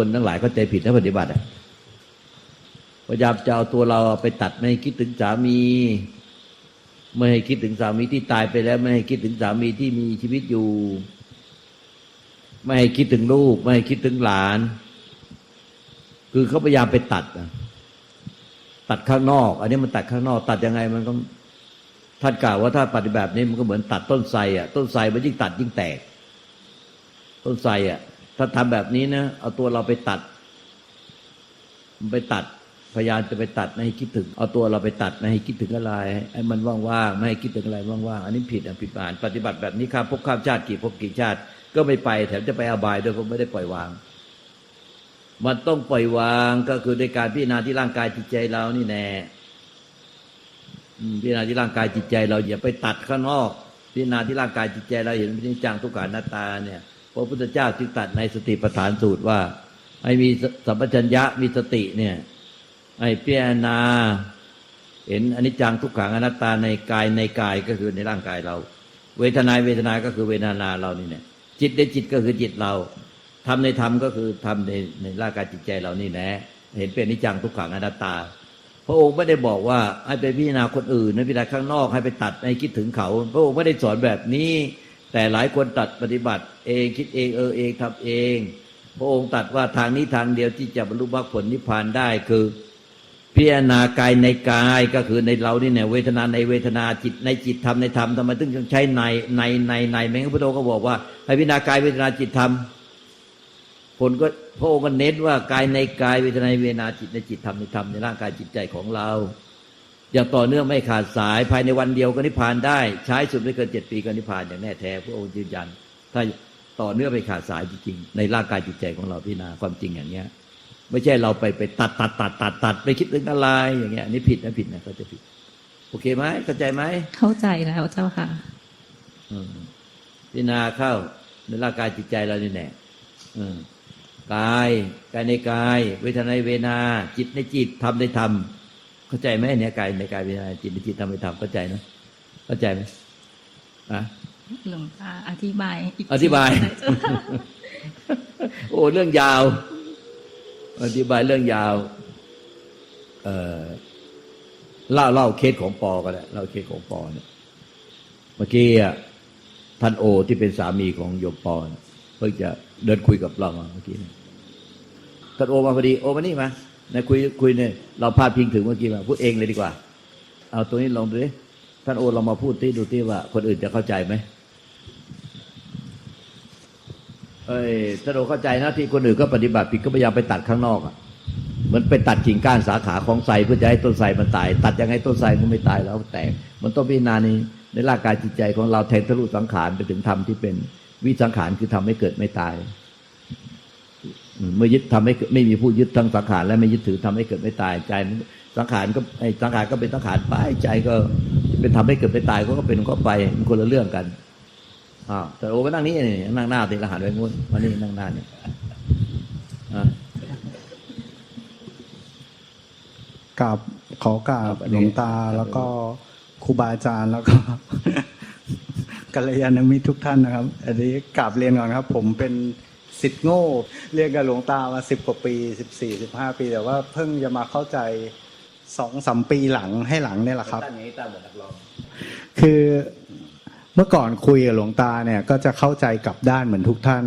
คนทั้งหลายเข้าใจผิดและปฏิบัติอะพยายามจะเอาตัวเราไปตัดไม่ให้คิดถึงสามี ไม่ให้คิดถึงสามีที่ตายไปแล้ว ไม่ให้คิดถึงสามีที่มีชีวิตอยู่ ไม่ให้คิดถึงลูก ไม่ให้คิดถึงหลาน คือเขาพยายามไปตัดตัดข้างนอก อันนี้มันตัดข้างนอก ตัดยังไงมันก็ท่านกล่าวว่าถ้าปฏิบัตินี้มันก็เหมือนตัดต้นไทรอะต้นไทรมันยิ่งตัดยิ่งแตก ต้นไทรอะ ถ้าทำแบบนี้นะเอาตัวเราไปตัด ไปตัดพยายามจะไปตัดไม่ให้คิดถึง เอาตัวเราไปตัดไม่ให้คิดถึงอะไรให้มันว่างๆไม่ให้คิดถึงอะไรว่างๆอันนี้ผิดอะผิดบานปฏิบัติแบบนี้ครับพบข้ามชาติกี่พบกี่ชาติ ก็ไม่ไปแถมจะไปอบายด้วยเพราะไม่ได้ปล่อยวาง มันต้องปล่อยวางก็คือในการพิจารณาที่ร่างกายจิตใจเรานี่แน่พิจารณาที่ร่างกายจิตใจเราอย่าไปตัดข้างนอก พิจารณาที่ร่างกายจิตใจเราเห็นเป็นนิจจังทุกขานาตาเนี่ย พระพุทธเจ้าจึงตัดในสติปัฏฐานสูตรว่า ให้มีสัมปชัญญะมีสติเนี่ยให้พิจารณาเห็นอนิจจังทุกขังอนัตตาในกายในกายก็คือในร่างกายเรา เวทนาเวทนาก็คือเวทนาเรานี่เนี่ย จิตในจิตก็คือจิตเราทำในธรรมก็คือทำในในร่างกายจิตใจเรานี่แนะเห็นเป็นอนิจจังทุกขังอนัตตา พระองค์ไม่ได้บอกว่าให้ไปพิจารณาคนอื่นนะพิจารณาข้างนอกให้ไปตัดให้คิดถึงเขา พระองค์ไม่ได้สอนแบบนี้ แต่หลายคนตัดปฏิบัติ เอง คิดเองเออเองทำเอง พระองค์ตัดว่าทางนี้ทางเดียวที่จะบรรลุมรรคผลนิพพานได้คือ พิจารณากายในกายก็คือในเรานี่เนี่ยเวทนาในเวทนาจิตในจิตธรรมในธรรมทำไมถึงต้องใช้ในในในในแม้พระพุทธองค์ก็บอกว่าให้พิจารณากายเวทนาจิตธรรมผลก็พระองค์ก็เน้นว่ากายในกายเวทนาในเวทนาจิตในจิตธรรมในธรรมในร่างกายจิตใจของเรา อย่างต่อเนื่องไม่ขาดสายภายในวันเดียวก็นิพพานได้ ใช้สุดไม่เกินเจ็ดปีก็นิพพานอย่างแน่แท้พระองค์ยืนยัน ถ้า ต่อเนื่องไม่ขาดสายจริงๆในร่างกายจิตใจของเราพิจารณาความจริงอย่างเนี้ย ไม่ใช่เราไปไปตัดตัดตัดตัดตัดไปคิดถึงอะไรอย่างเงี้ยอันนี้ผิดนะผิดนะเขาใจะผิด โอเคไหมเข้าใจไหมเข้าใจแล้วเจ้าค่ะอืมพิจารณาเข้าในร่างกายจิตใจเรานี่แน่อืมกายกายในกาย เวทนาในเวทนาจิตในจิตธรรมในธรรมเข้าใจไหมเนี่ยกายในกายเวทนาจิตในจิตธรรมในธรรมเข้าใจนะเข้าใจไหมอะ หลวงตาอธิบายอีกอธิบายทีเจ้าค่ะโอ้เรื่องยาว อธิบายเรื่องยาว เอ่อเล่าเล่าเคสของปอก็ได้เล่าเคสของปอเนี่ยเมื่อกี้อะท่านโอที่เป็นสามีของโยมปอเนี่ยเพิ่งจะเดินคุยกับเรามาเมื่อกี้เนี่ยท่านโอมาพอดีโอมานี่มาในคุยคุยเนี่ยเราพาดพิงถึงเมื่อกี้มาพูดเองเลยดีกว่า เอาตัวนี้ลองดูดิท่านโอเรามาพูดที่ดูที่ว่า คนอื่นจะเข้าใจไหม เอ้ยถ้าเราเข้าใจนะที่คนอื่นก็ปฏิบัติผิดก็พยายามไปตัดข้างนอกอะเหมือนไปตัดกิ่งก้านสาขาของไทรเพื่อจะให้ต้นไทรมันตาย ตัดยังไงต้นไทรมันไม่ตายแล้วแตก มันต้องพิจารณาในในร่างกายจิตใจของเราแทงทะลุสังขารไปถึงธรรมที่เป็นวิสังขารคือทำให้เกิดไม่ตาย เมื่อยึดทำให้ไม่มีผู้ยึดทั้งสังขารและไม่ยึดถือทำให้เกิดไม่ตายใจสังขารก็ไอ้สังขารก็เป็นสังขารไปใจก็เป็นทำให้เกิดไม่ตายก็เป็นก็ไปมันคนละเรื่องกัน อ้าวแต่โอ้ไปนั่งนี่นี่นั่งหน้าติละหันไปงู้นมานี่นั่งหน้านี่อะกราบขอกราบครับอันนี้หลวงตาแล้วก็ครูบาอาจารย์แล้วก็กัลยาณมิตรทุกท่านนะครับ อันนี้กราบเรียนก่อนครับ ผมเป็นสิทธิ์โง่ เรียนกับหลวงตามาสิบกว่าปีสิบสี่สิบห้าปี แต่ว่าเพิ่งจะมาเข้าใจสองสามปีหลังให้หลังเนี่ยแหละครับตั้งอย่างนี้ตั้งเหมือนนักร้องคือเมื่อก่อนคุยกับหลวงตาเนี่ย ก็จะเข้าใจกลับด้านเหมือนทุกท่าน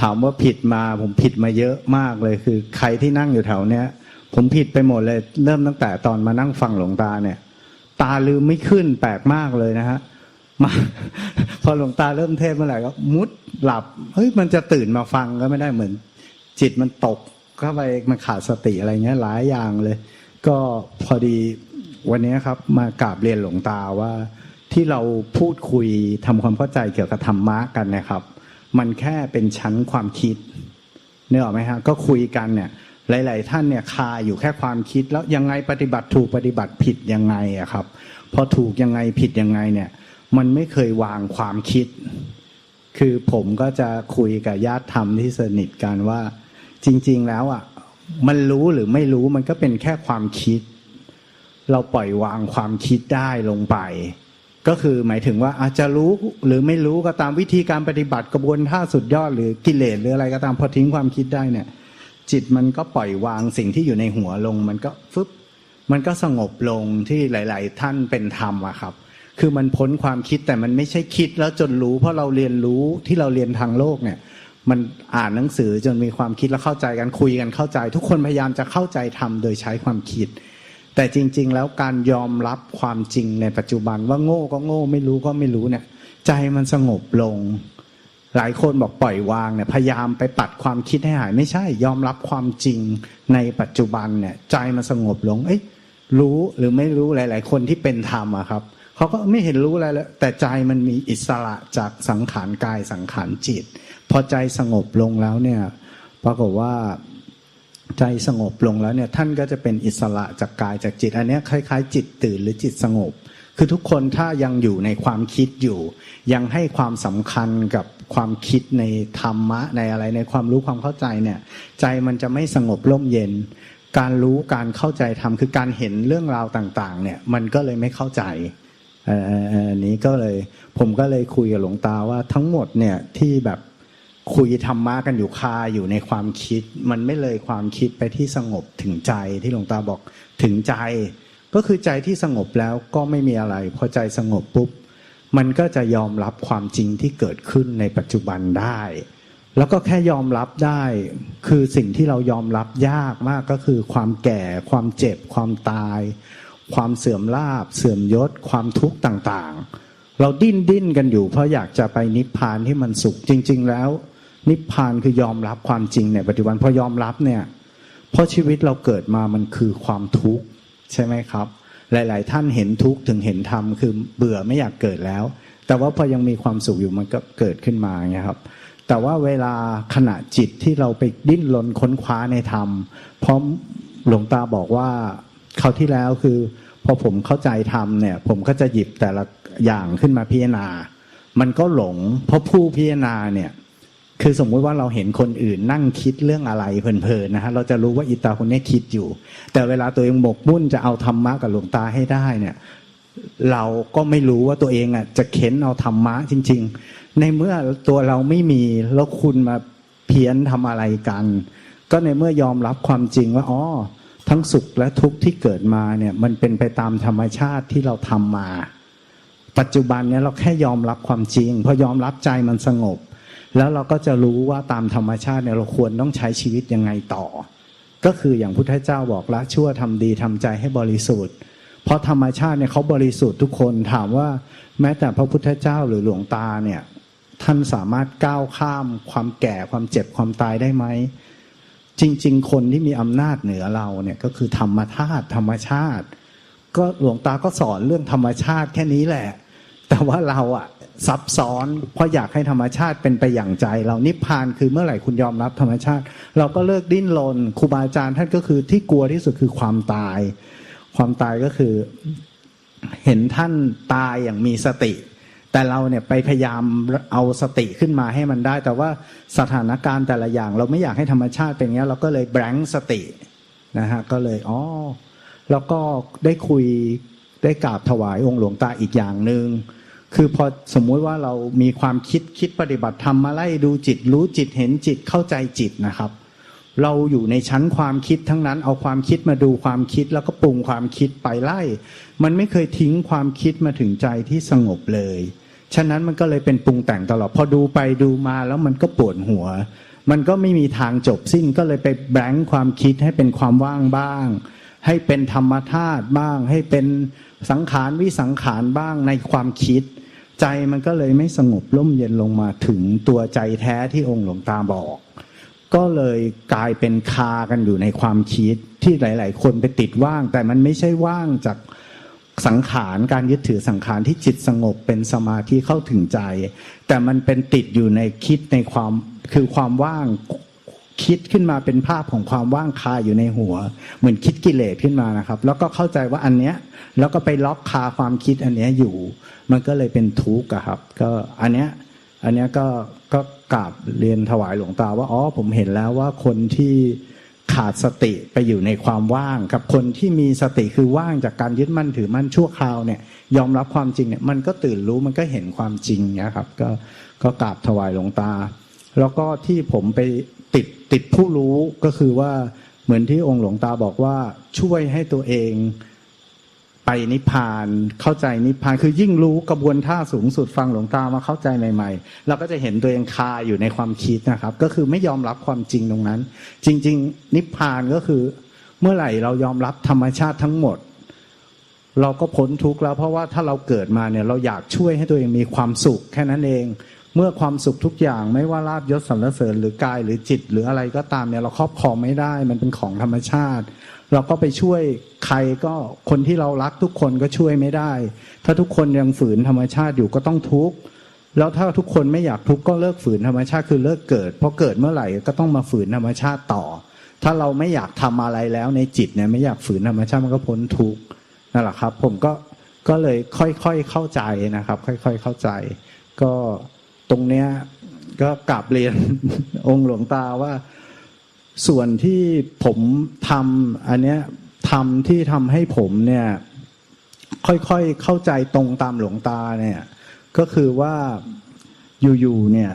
ถามว่าผิดมาผมผิดมาเยอะมากเลยคือ ใครที่นั่งอยู่แถวเนี้ยผมผิดไปหมดเลย เริ่มตั้งแต่ตอนมานั่งฟังหลวงตาเนี่ย ตาลืมไม่ขึ้นแปลกมากเลยนะฮะมาพอหลวงตาเริ่มเทศเมื่อไหร่ก็มุดหลับเฮ้ยมันจะตื่นมาฟังก็ไม่ได้เหมือน จิตมันตกเข้าไปมันขาดสติอะไรเงี้ยหลายอย่างเลย ก็พอดีวันนี้ครับ มากราบเรียนหลวงตาว่า ที่เราพูดคุยทำความเข้าใจเกี่ยวกับธรรมะกันนะครับ มันแค่เป็นชั้นความคิดเนื้อออไหมฮะก็คุยกันเนี่ย หลาย ๆ ท่านเนี่ยคาอยู่แค่ความคิดแล้วยังไงปฏิบัติถูกปฏิบัติผิดยังไงอะครับ พอถูกยังไงผิดยังไงเนี่ย มันไม่เคยวางความคิด คือผมก็จะคุยกับญาติธรรมที่สนิทกันว่า จริง ๆ แล้วอะมันรู้หรือไม่รู้มันก็เป็นแค่ความคิด เราปล่อยวางความคิดได้ลงไป ก็คือหมายถึงว่าอาจจะรู้หรือไม่รู้ก็ตามวิธีการปฏิบัติกระบวนท่าสุดยอดหรือกิเลสหรืออะไรก็ตามพอทิ้งความคิดได้เนี่ย จิตมันก็ปล่อยวางสิ่งที่อยู่ในหัวลง มันก็ฟึบมันก็สงบลงที่หลาย ๆ ท่านเป็นธรรมอะครับ คือมันพ้นความคิดแต่มันไม่ใช่คิดแล้วจนรู้ เพราะเราเรียนรู้ที่เราเรียนทางโลกเนี่ย มันอ่านหนังสือจนมีความคิดแล้วเข้าใจกันคุยกันเข้าใจ ทุกคนพยายามจะเข้าใจทำโดยใช้ความคิด แต่จริง ๆ แล้วการยอมรับความจริงในปัจจุบันว่าโง่ก็โง่ไม่รู้ก็ไม่รู้เนี่ย ใจมันสงบลง หลายคนบอกปล่อยวางเนี่ยพยายามไปปัดความคิดให้หาย ไม่ใช่ยอมรับความจริงในปัจจุบันเนี่ย ใจมันสงบลง เอ้ยรู้หรือไม่รู้หลาย ๆ คนที่เป็นธรรมอะครับเขาก็ไม่เห็นรู้อะไรแล้ว แต่ใจมันมีอิสระจากสังขารกายสังขารจิต พอใจสงบลงแล้วเนี่ย ปรากฏว่า ใจสงบลงแล้วเนี่ยท่านก็จะเป็นอิสระจากกายจากจิต อันนี้คล้าย ๆ จิตตื่นหรือจิตสงบ คือทุกคนถ้ายังอยู่ในความคิดอยู่ ยังให้ความสำคัญกับความคิดในธรรมะในอะไรในความรู้ความเข้าใจเนี่ย ใจมันจะไม่สงบร่มเย็น การรู้การเข้าใจธรรมคือการเห็นเรื่องราวต่างๆ เนี่ยมันก็เลยไม่เข้าใจเออเอ่อเอ่ออันนี้ก็เลยผมก็เลยคุยกับหลวงตาว่าทั้งหมดเนี่ยที่แบบ คุยธรรมะกันอยู่คาอยู่ในความคิด มันไม่เลยความคิดไปที่สงบถึงใจที่หลวงตาบอกถึงใจ ก็คือใจที่สงบแล้วก็ไม่มีอะไร พอใจสงบปุ๊บ มันก็จะยอมรับความจริงที่เกิดขึ้นในปัจจุบันได้ แล้วก็แค่ยอมรับได้ คือสิ่งที่เรายอมรับยากมากก็คือ ความแก่ ความเจ็บ ความตาย ความเสื่อมลาบ เสื่อมยศ ความทุกข์ต่างๆ เราดิ้นดิ้นกันอยู่เพราะอยากจะไปนิพพานที่มันสุขจริง ๆ แล้ว นิพพานคือยอมรับความจริงในปัจจุบันพอยอมรับเนี่ยเพราะชีวิตเราเกิดมามันคือความทุกข์ใช่ไหมครับ หลาย ๆ ท่านเห็นทุกข์ถึงเห็นธรรมคือเบื่อไม่อยากเกิดแล้ว แต่ว่าพอยังมีความสุขอยู่มันก็เกิดขึ้นมาไงครับ แต่ว่าเวลาขณะจิตที่เราไปดิ้นรนค้นคว้าในธรรมเพราะหลวงตาบอกว่าคราวที่แล้วคือพอผมเข้าใจธรรมเนี่ยผมก็จะหยิบแต่ละอย่างขึ้นมาพิจารณา มันก็หลงเพราะผู้พิจารณาเนี่ย คือสมมุติว่าเราเห็นคนอื่นนั่งคิดเรื่องอะไรเพลินๆนะฮะเราจะรู้ว่าอีตาคนนี้คิดอยู่ แต่เวลาตัวเองหมกมุ่นจะเอาธรรมะกับหลวงตาให้ได้เนี่ย เราก็ไม่รู้ว่าตัวเองอะจะเข็นเอาธรรมะจริง ๆ ในเมื่อตัวเราไม่มีแล้วคุณมาเพี้ยนทำอะไรกัน ก็ในเมื่อยอมรับความจริงว่าอ๋อทั้งสุขและทุกข์ที่เกิดมาเนี่ย มันเป็นไปตามธรรมชาติที่เราทำมา ปัจจุบันเนี่ยเราแค่ยอมรับความจริงพอยอมรับใจมันสงบ แล้วเราก็จะรู้ว่าตามธรรมชาติเนี่ยเราควรต้องใช้ชีวิตยังไงต่อ ก็คืออย่างพุทธเจ้าบอกละชั่วทำดีทำใจให้บริสุทธิ์ เพราะธรรมชาติเนี่ยเขาบริสุทธิ์ทุกคนถามว่า แม้แต่พระพุทธเจ้าหรือหลวงตาเนี่ยท่านสามารถก้าวข้าม ความแก่ความเจ็บความตายได้ไหมจริง ๆ คนที่มีอำนาจเหนือเราเนี่ยก็คือธรรมธาตุธรรมชาติ ก็หลวงตาก็สอนเรื่องธรรมชาติแค่นี้แหละ แต่ว่าเราอะซับซ้อนเพราะอยากให้ธรรมชาติเป็นไปอย่างใจ เรานิพพานคือเมื่อไหร่คุณยอมรับธรรมชาติ เราก็เลิกดิ้นรนครูบาอาจารย์ท่านก็คือที่กลัวที่สุดคือความตาย ความตายก็คือเห็นท่านตายอย่างมีสติ แต่เราเนี่ยไปพยายามเอาสติขึ้นมาให้มันได้ แต่ว่าสถานการณ์แต่ละอย่าง เราไม่อยากให้ธรรมชาติเป็นอย่างนี้เราก็เลยแบงค์สตินะฮะก็เลยอ๋อแล้วก็ได้คุย ได้กราบถวายองค์หลวงตาอีกอย่างหนึ่งคือพอสมมุติว่าเรามีความคิดคิดปฏิบัติธรรมมาไล่ดูจิต รู้จิตเห็นจิตเข้าใจจิตนะครับ เราอยู่ในชั้นความคิดทั้งนั้นเอาความคิดมาดูความคิดแล้วก็ปรุงความคิดไปไล่ มันไม่เคยทิ้งความคิดมาถึงใจที่สงบเลย ฉะนั้นมันก็เลยเป็นปรุงแต่งตลอดพอดูไปดูมาแล้วมันก็ปวดหัว มันก็ไม่มีทางจบสิ้นก็เลยไปแบงค์ความคิดให้เป็นความว่างบ้าง ให้เป็นธรรมธาตุบ้าง ให้เป็น สังขารวิสังขารบ้างในความคิด ใจมันก็เลยไม่สงบร่มเย็นลงมาถึงตัวใจแท้ที่องค์หลวงตาบอก ก็เลยกลายเป็นคากันอยู่ในความคิดที่หลาย ๆ คนไปติดว่าง แต่มันไม่ใช่ว่างจากสังขารการยึดถือสังขารที่จิตสงบเป็นสมาธิเข้าถึงใจ แต่มันเป็นติดอยู่ในคิดในความคือความว่าง คิดขึ้นมาเป็นภาพของความว่างคาอยู่ในหัว เหมือนคิดกิเลสขึ้นมานะครับ แล้วก็เข้าใจว่าอันเนี้ยแล้วก็ไปล็อกคาความคิดอันเนี้ยอยู่ มันก็เลยเป็นทุกข์ครับ ก็อันเนี้ยอันเนี้ยก็ก็กราบเรียนถวายหลวงตาว่าอ๋อผมเห็นแล้วว่าคนที่ขาดสติไปอยู่ในความว่าง กับคนที่มีสติคือว่างจากการยึดมั่นถือมั่นชั่วคราวเนี่ย ยอมรับความจริงเนี่ยมันก็ตื่นรู้มันก็เห็นความจริงนะครับ ก็ก็กราบถวายหลวงตา แล้วก็ที่ผมไป ติดติดผู้รู้ก็คือว่าเหมือนที่องค์หลวงตาบอกว่าช่วยให้ตัวเองไปนิพพานเข้าใจนิพพานคือยิ่งรู้กระบวนท่าสูงสุดฟังหลวงตามาเข้าใจใหม่ๆเราก็จะเห็นตัวเองคาอยู่ในความคิดนะครับ ก็คือไม่ยอมรับความจริงตรงนั้น จริง ๆ นิพพานก็คือ เมื่อไหร่เรายอมรับธรรมชาติทั้งหมด เราก็พ้นทุกข์แล้วเพราะว่าถ้าเราเกิดมาเนี่ยเราอยากช่วยให้ตัวเองมีความสุขแค่นั้นเอง เมื่อความสุขทุกอย่างไม่ว่าลาบยศสรรเสริญหรือกายหรือจิตหรืออะไรก็ตามเนี่ยเราครอบครองไม่ได้ มันเป็นของธรรมชาติ เราก็ไปช่วยใครก็คนที่เรารักทุกคนก็ช่วยไม่ได้ ถ้าทุกคนยังฝืนธรรมชาติอยู่ก็ต้องทุกข์แล้วถ้าทุกคนไม่อยากทุกข์ก็เลิกฝืนธรรมชาติคือเลิกเกิดเพราะเกิดเมื่อไหร่ก็ต้องมาฝืนธรรมชาติต่อ ถ้าเราไม่อยากทำอะไรแล้วในจิตเนี่ยไม่อยากฝืนธรรมชาติมันก็พ้นทุกข์นั่นแหละครับ ผมก็ก็เลยค่อยๆเข้าใจนะครับ ค่อย ๆเข้าใจ ก็ ตรงเนี้ยก็กลับเรียนองค์หลวงตาว่า ส่วนที่ผมทำอันเนี้ยทำที่ทำให้ผมเนี่ย ค่อยๆเข้าใจตรงตามหลวงตาเนี่ย ก็คือว่าอยู่ๆเนี่ย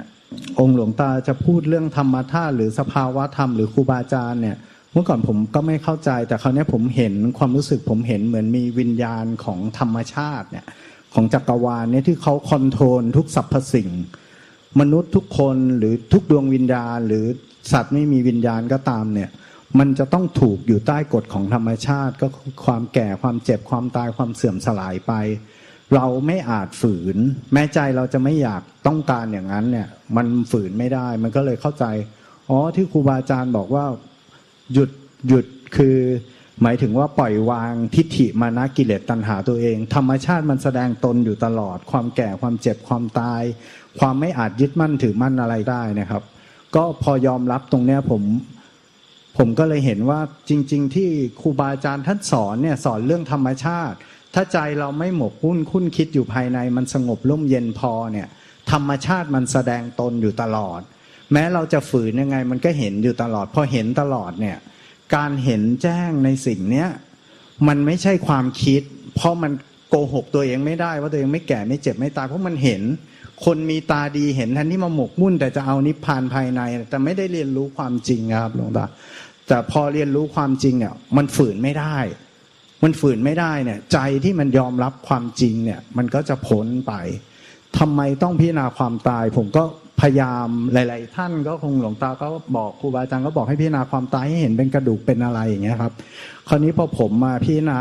องค์หลวงตาจะพูดเรื่องธรรมธาตุหรือสภาวะธรรมหรือครูบาอาจารย์เนี่ย เมื่อก่อนผมก็ไม่เข้าใจ แต่คราวเนี้ยผมเห็นความรู้สึกผมเห็นเหมือนมีวิญญาณของธรรมชาติเนี่ย ของจักรวาลเนี่ยที่เขาคอนโทรลทุกสรรพสิ่ง มนุษย์ทุกคนหรือทุกดวงวิญญาณ หรือสัตว์ไม่มีวิญญาณก็ตามเนี่ยมันจะต้องถูกอยู่ใต้กฎของธรรมชาติ ก็คือความแก่ความเจ็บความตายความเสื่อมสลายไป เราไม่อาจฝืน แม้ใจเราจะไม่อยากต้องการอย่างนั้นเนี่ย มันฝืนไม่ได้ มันก็เลยเข้าใจ อ๋อที่ครูบาอาจารย์บอกว่า หยุดหยุดคือ หมายถึงว่าปล่อยวางทิฏฐิมานะกิเลสตัณหาตัวเอง ธรรมชาติมันแสดงตนอยู่ตลอด ความแก่ความเจ็บความตาย ความไม่อาจยึดมั่นถือมั่นอะไรได้นะครับ ก็พอยอมรับตรงเนี้ยผม ผมก็เลยเห็นว่าจริง ๆ ที่ครูบาอาจารย์ท่านสอนเนี่ยสอนเรื่องธรรมชาติ ถ้าใจเราไม่หมกมุ่นคุ้นคิดอยู่ภายในมันสงบร่มเย็นพอเนี่ย ธรรมชาติมันแสดงตนอยู่ตลอด แม้เราจะฝืนยังไงมันก็เห็นอยู่ตลอด พอเห็นตลอดเนี่ย การเห็นแจ้งในสิ่งเนี้ยมันไม่ใช่ความคิด เพราะมันโกหกตัวเองไม่ได้ว่าตัวเองไม่แก่ไม่เจ็บไม่ตายเพราะมันเห็น คนมีตาดีเห็นแทนที่มาหมกมุ่น แต่จะเอานิพพานภายใน แต่ไม่ได้เรียนรู้ความจริงครับหลวงตาแต่พอเรียนรู้ความจริงเนี่ย มันฝืนไม่ได้ มันฝืนไม่ได้เนี่ย ใจที่มันยอมรับความจริงเนี่ย มันก็จะพ้นไปทำไมต้องพิจารณาความตาย ผมก็ พยายามหลาย ๆ ท่านก็คงหลวงตาก็บอกครูบาอาจารย์ก็บอกให้พิจารณาความตายให้เห็นเป็นกระดูกเป็นอะไรอย่างเงี้ยครับ คราวนี้พอผมมาพิจารณา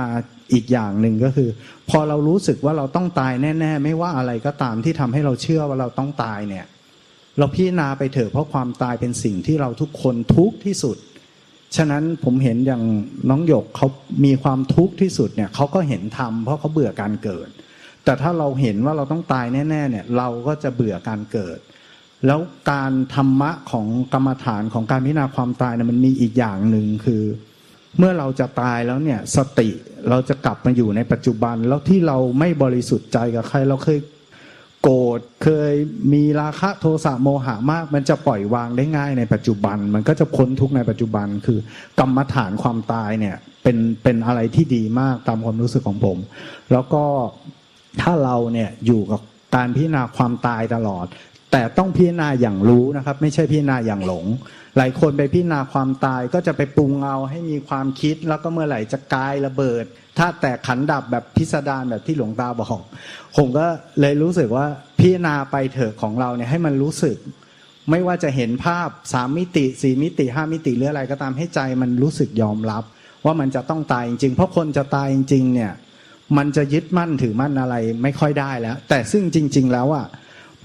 อีกอย่างหนึ่งก็คือ พอเรารู้สึกว่าเราต้องตายแน่ ๆ ไม่ว่าอะไรก็ตามที่ทำให้เราเชื่อว่าเราต้องตายเนี่ย เราพิจารณาไปเถอะเพราะความตายเป็นสิ่งที่เราทุกคนทุกข์ที่สุด ฉะนั้นผมเห็นอย่างน้องหยกเขามีความทุกข์ที่สุดเนี่ยเขาก็เห็นธรรมเพราะเขาเบื่อการเกิด แต่ถ้าเราเห็นว่าเราต้องตายแน่ ๆ เนี่ย เราก็จะเบื่อการเกิด แล้วการธรรมะของกรรมฐานของการพิจารณาความตายเนี่ยมันมีอีกอย่างหนึ่งคือ เมื่อเราจะตายแล้วเนี่ยสติเราจะกลับมาอยู่ในปัจจุบัน แล้วที่เราไม่บริสุทธิ์ใจกับใครเราเคยโกรธเคยมีราคะโทสะโมหะมาก มันจะปล่อยวางได้ง่ายในปัจจุบัน มันก็จะพ้นทุกในปัจจุบันคือกรรมฐานความตายเนี่ยเป็นเป็นอะไรที่ดีมากตามความรู้สึกของผม แล้วก็ถ้าเราเนี่ยอยู่กับการพิจารณาความตายตลอด แต่ต้องพิจารณาอย่างรู้นะครับ ไม่ใช่พิจารณาอย่างหลง หลายคนไปพิจารณาความตายก็จะไปปรุงเอาให้มีความคิด แล้วก็เมื่อไหร่จะกายระเบิด ถ้าแตกขันดับแบบพิสดารแบบที่หลวงตาบอกผมก็เลยรู้สึกว่าพิจารณาไปเถอะของเราเนี่ยให้มันรู้สึก ไม่ว่าจะเห็นภาพสามมิติสี่มิติห้ามิติหรืออะไรก็ตามให้ใจมันรู้สึกยอมรับ ว่ามันจะต้องตายจริงๆเพราะคนจะตายจริงๆเนี่ย มันจะยึดมั่นถือมั่นอะไรไม่ค่อยได้แล้ว แต่ซึ่งจริง ๆ แล้วอะ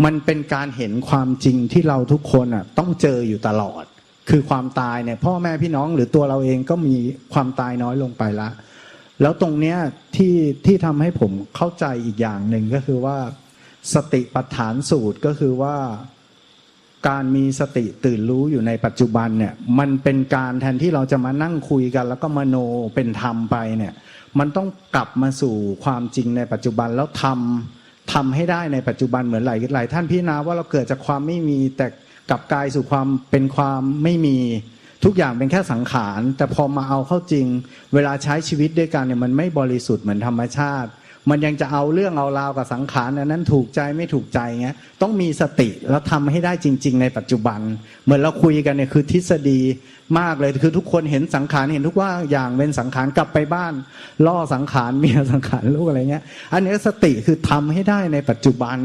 มันเป็นการเห็นความจริงที่เราทุกคนอะต้องเจออยู่ตลอด คือความตายเนี่ยพ่อแม่พี่น้องหรือตัวเราเองก็มีความตายน้อยลงไปละ แล้วตรงเนี้ยที่ที่ทำให้ผมเข้าใจอีกอย่างหนึ่งก็คือว่าสติปัฏฐานสูตรก็คือว่าการมีสติตื่นรู้อยู่ในปัจจุบันเนี่ย มันเป็นการแทนที่เราจะมานั่งคุยกัน แล้วก็มโนเป็นธรรมไปเนี่ย มันต้องกลับมาสู่ความจริงในปัจจุบันแล้วทำ ทำให้ได้ในปัจจุบันเหมือนหลายหลายท่านพี่นาว่าเราเกิดจากความไม่มีแต่กลับกลายสู่ความเป็นความไม่มีทุกอย่างเป็นแค่สังขาร แต่พอมาเอาเข้าจริง เวลาใช้ชีวิตด้วยกันเนี่ยมันไม่บริสุทธิ์เหมือนธรรมชาติ มันยังจะเอาเรื่องเอาราวกับสังขารนั้นถูกใจไม่ถูกใจเงี้ยต้องมีสติแล้วทำให้ได้จริง ๆ ในปัจจุบัน เหมือนเราคุยกันเนี่ยคือทฤษฎีมากเลยคือทุกคนเห็นสังขารเห็นทุกว่าอย่างเป็นสังขารกลับไปบ้าน ล่อสังขารเมียสังขารลูกอะไรเงี้ย อันนี้สติคือทำให้ได้ในปัจจุบัน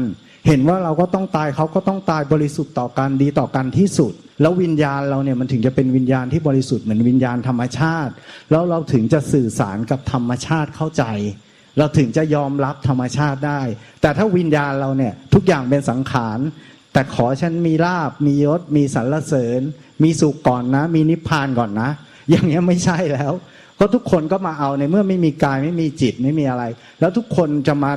เห็นว่าเราก็ต้องตายเขาก็ต้องตายบริสุทธิ์ต่อกันดีต่อกันที่สุดแล้ววิญญาณเราเนี่ยมันถึงจะเป็นวิญญาณที่บริสุทธิ์เหมือนวิญญาณธรรมชาติ แล้วเราถึงจะสื่อสารกับธรรมชาติเข้าใจ เราถึงจะยอมรับธรรมชาติได้ แต่ถ้าวิญญาณเราเนี่ยทุกอย่างเป็นสังขาร แต่ขอฉันมีลาบมียศ มีสรรเสริญ มีสุขก่อนนะ มีนิพพานก่อนนะ อย่างเงี้ยไม่ใช่แล้วเพราะทุกคนก็มาเอาในเมื่อไม่มีกายไม่มีจิตไม่มีอะไร แล้วทุกคนจะมา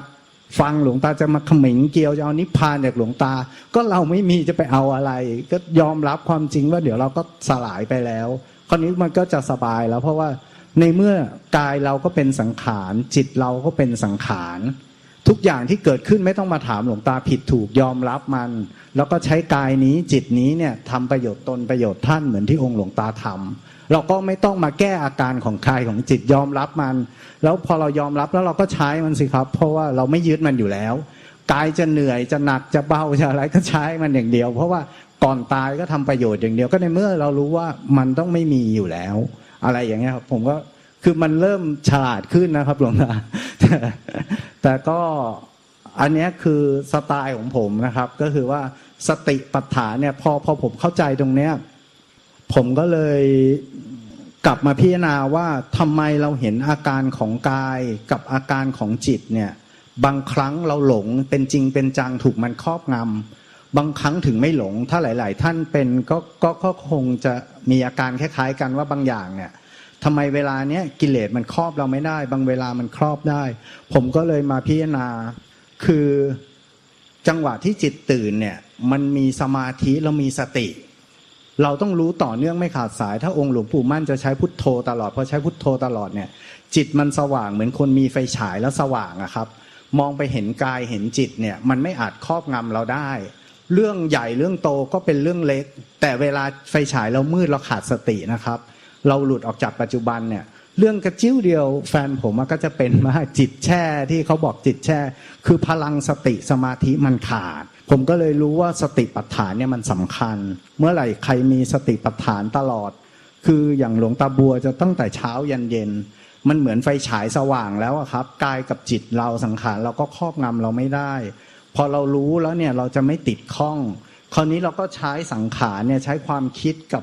ฟังหลวงตาจะมาเขมิงเกียวจะเอานิพพานจากหลวงตา ก็เราไม่มีจะไปเอาอะไร ก็ยอมรับความจริงว่าเดี๋ยวเราก็สลายไปแล้ว คราวนี้มันก็จะสบายแล้วเพราะว่า ในเมื่อกายเราก็เป็นสังขาร จิตเราก็เป็นสังขาร ทุกอย่างที่เกิดขึ้นไม่ต้องมาถามหลวงตาผิดถูกยอมรับมัน แล้วก็ใช้กายนี้จิตนี้เนี่ยทำประโยชน์ตนประโยชน์ท่านเหมือนที่องค์หลวงตาทำเราก็ไม่ต้องมาแก้อาการของกายของจิตยอมรับมัน แล้วพอเรายอมรับแล้วเราก็ใช้มันสิครับ เพราะว่าเราไม่ยึดมันอยู่แล้วกายจะเหนื่อยจะหนักจะเบาจะอะไรก็ใช้มันอย่างเดียว เพราะว่าก่อนตายก็ทำประโยชน์อย่างเดียวก็ในเมื่อเรารู้ว่ามันต้องไม่มีอยู่แล้ว อะไรอย่างเงี้ยครับผมก็คือมันเริ่มฉลาดขึ้นนะครับหลวงตาแต่ก็อันเนี้ยคือสไตล์ของผมนะครับ ก็คือว่าสติปัฏฐานเนี่ยพอพอผมเข้าใจตรงเนี้ยผมก็เลยกลับมาพิจารณาว่าทำไมเราเห็นอาการของกายกับอาการของจิตเนี่ย บางครั้งเราหลงเป็นจริงเป็นจังถูกมันครอบงำ บางครั้งถึงไม่หลง ถ้าหลาย ๆ ท่านเป็นก็ก็ก็คงจะมีอาการคล้าย ๆ กันว่าบางอย่างเนี่ยทำไมเวลาเนี้ยกิเลสมันครอบเราไม่ได้ บางเวลามันครอบได้ ผมก็เลยมาพิจารณาคือจังหวะที่จิตตื่นเนี่ยมันมีสมาธิแล้วมีสติ เราต้องรู้ต่อเนื่องไม่ขาดสาย ถ้าองค์หลวงปู่มั่นจะใช้พุทโธตลอดพอใช้พุทโธตลอดเนี่ย จิตมันสว่างเหมือนคนมีไฟฉายแล้วสว่างอะครับ มองไปเห็นกายเห็นจิตเนี่ย มันไม่อาจครอบงำเราได้ เรื่องใหญ่เรื่องโตก็เป็นเรื่องเล็ก แต่เวลาไฟฉายเรามืดเราขาดสตินะครับ เราหลุดออกจากปัจจุบันเนี่ยเรื่องกระจิ้วเดียวแฟนผมก็จะเป็นมากจิตแช่ที่เขาบอกจิตแช่ คือพลังสติสมาธิมันขาด ผมก็เลยรู้ว่าสติปัฏฐานเนี่ยมันสำคัญ เมื่อไหร่ใครมีสติปัฏฐานตลอด คืออย่างหลวงตาบัวจะตั้งแต่เช้ายันเย็น มันเหมือนไฟฉายสว่างแล้วครับกายกับจิตเราสังขารเราก็ครอบงำเราไม่ได้ พอเรารู้แล้วเนี่ยเราจะไม่ติดข้อง คราวนี้เราก็ใช้สังขารเนี่ยใช้ความคิดกับ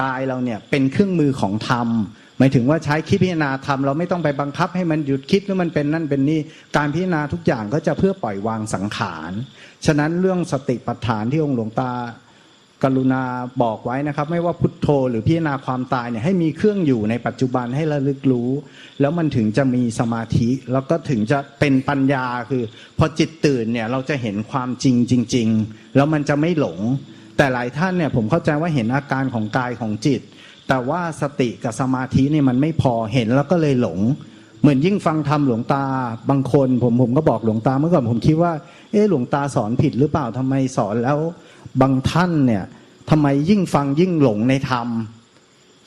กายเราเนี่ยเป็นเครื่องมือของธรรมหมายถึงว่าใช้คิดพิจารณาธรรมเราไม่ต้องไปบังคับให้มันหยุดคิดหรือมันเป็นนั่นเป็นนี่การพิจารณาทุกอย่างก็จะเพื่อปล่อยวางสังขาร ฉะนั้นเรื่องสติปัฏฐานที่องค์หลวงตา กรุณาบอกไว้นะครับ ไม่ว่าพุทโธหรือพิจารณาความตายเนี่ยให้มีเครื่องอยู่ในปัจจุบันให้ระลึกรู้ แล้วมันถึงจะมีสมาธิ แล้วก็ถึงจะเป็นปัญญาคือ พอจิตตื่นเนี่ยเราจะเห็นความจริงจริง ๆ แล้วมันจะไม่หลง แต่หลายท่านเนี่ยผมเข้าใจว่าเห็นอาการของกายของจิต แต่ว่าสติกับสมาธิเนี่ยมันไม่พอเห็นแล้วก็เลยหลง เหมือนยิ่งฟังธรรมหลวงตาบางคนผมผมก็บอกหลวงตาเมื่อก่อนผมคิดว่า เออหลวงตาสอนผิดหรือเปล่าทำไมสอนแล้วบางท่านเนี่ยทำไมยิ่งฟังยิ่งหลงในธรรม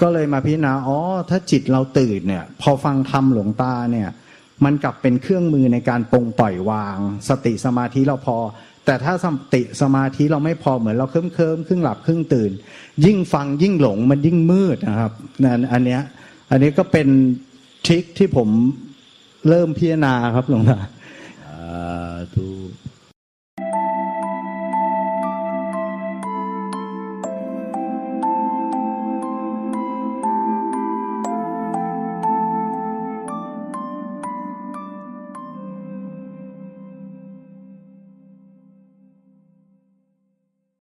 ก็เลยมาพิจารณาอ๋อถ้าจิตเราตื่นเนี่ย พอฟังธรรมหลวงตาเนี่ย มันกลับเป็นเครื่องมือในการปลงปล่อยวาง สติสมาธิเราพอ แต่ถ้าสติสมาธิเราไม่พอเหมือนเราเคลิ้มเคลิ้มครึ่งหลับครึ่งตื่น ยิ่งฟังยิ่งหลงมันยิ่งมืดนะครับนั่นอันเนี้ยอันนี้ก็เป็น ทริคที่ผมเริ่มพิจารณาครับหลวงตาสาธุ